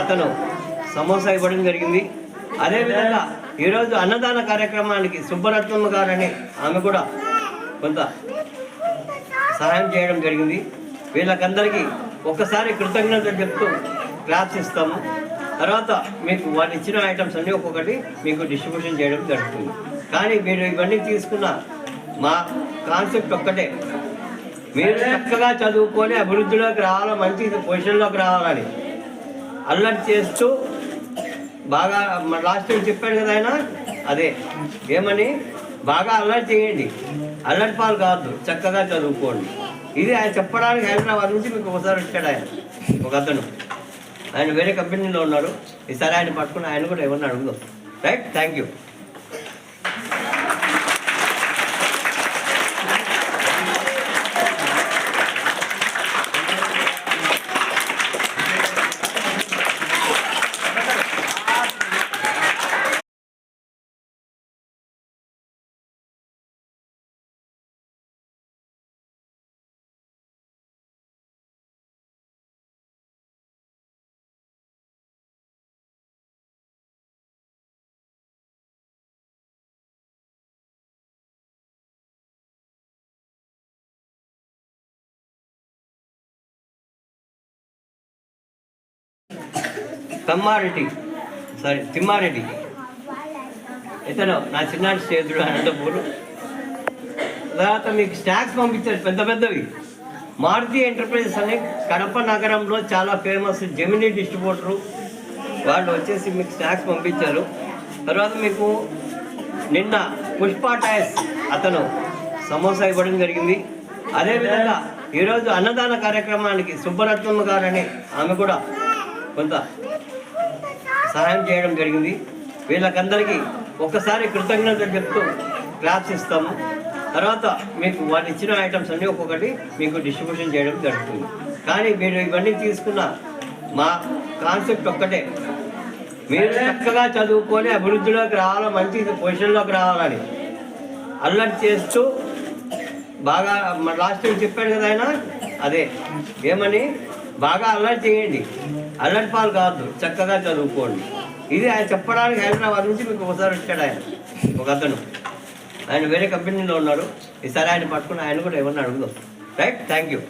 అతను సమోసా ఇవ్వడం జరిగింది. అదేవిధంగా ఈరోజు అన్నదాన కార్యక్రమానికి సుబ్బరత్నమ్మ గారని ఆమె కూడా కొంత సహాయం చేయడం జరిగింది. వీళ్ళకందరికీ ఒక్కసారి కృతజ్ఞత చెప్తూ క్లాప్స్ ఇస్తాము. తర్వాత మీకు వాళ్ళు ఇచ్చిన ఐటమ్స్ అన్నీ ఒక్కొక్కటి మీకు డిస్ట్రిబ్యూషన్ చేయడం జరుగుతుంది. కానీ మీరు ఇవన్నీ తీసుకున్న మా కాన్సెప్ట్ ఒక్కటే. మీరు చక్కగా చదువుకొని అభివృద్ధిలోకి రావాలా మంచి పొజిషన్లోకి రావాలని. అల్లరి చేస్తూ బాగా లాస్ట్ టైం చెప్పాడు కదా ఆయన? అదే. ఏమని? బాగా అల్లరి చేయండి. అల్లరి పాలు కాదు చక్కగా చదువుకోండి. ఇది ఆయన చెప్పడానికి హైదరాబాద్ నుంచి మీకు ఒకసారి వచ్చాడు ఆయన ఒక అతను. ఆయన వేరే కంపెనీలో ఉన్నాడు ఈసారి ఆయన పట్టుకుని ఆయన కూడా ఏమన్నా అడుగుదాం. Right? Thank you Tammareddy sorry Timmareddy. ఇతను నా చిన్నాటి స్నేహితుడు అనంతపూర్ తర్వాత మీకు స్నాక్స్ పంపించారు పెద్ద పెద్దవి. మారుతి ఎంటర్ప్రైజెస్ అనే కడప నగరంలో చాలా ఫేమస్ జెమినీ డిస్ట్రిబ్యూటరు వాళ్ళు వచ్చేసి మీకు స్నాక్స్ పంపించారు. తర్వాత మీకు నిన్న పుష్ప టైర్స్ అతను సమోసా ఇవ్వడం జరిగింది. అదేవిధంగా ఈరోజు అన్నదాన కార్యక్రమానికి సుబ్బరత్నమ్మ గారని ఆమె కూడా కొంత సహాయం చేయడం జరిగింది. వీళ్ళకందరికీ ఒక్కసారి కృతజ్ఞతలు చెప్తూ క్లాప్స్ ఇస్తాము. తర్వాత మీకు వాళ్ళు ఇచ్చిన ఐటమ్స్ అన్నీ ఒక్కొక్కటి మీకు డిస్ట్రిబ్యూషన్ చేయడం జరుగుతుంది. కానీ మీరు ఇవన్నీ తీసుకున్న మా కాన్సెప్ట్ ఒక్కటే. మీరు చక్కగా చదువుకొని అభివృద్ధిలోకి రావాలి మంచి పొజిషన్లోకి రావాలని అల్లరి చేస్తూ బాగా లాస్ట్ టైం చెప్పాడు కదా ఆయన అదే ఏమని? బాగా అలర్ట్ చేయండి. అలర్ట్ పాలు కావద్దు. చక్కగా చదువుకోండి. ఇది ఆయన చెప్పడానికి హైదరాబాద్ నుంచి మీకు ఒకసారి వచ్చాడు ఆయన. ఒక అతను. ఆయన వేరే కంపెనీలో ఉన్నాడు. ఈసారి ఆయన పట్టుకుని ఆయన కూడా ఏమన్నా అడుగుదాం. రైట్? Thank you.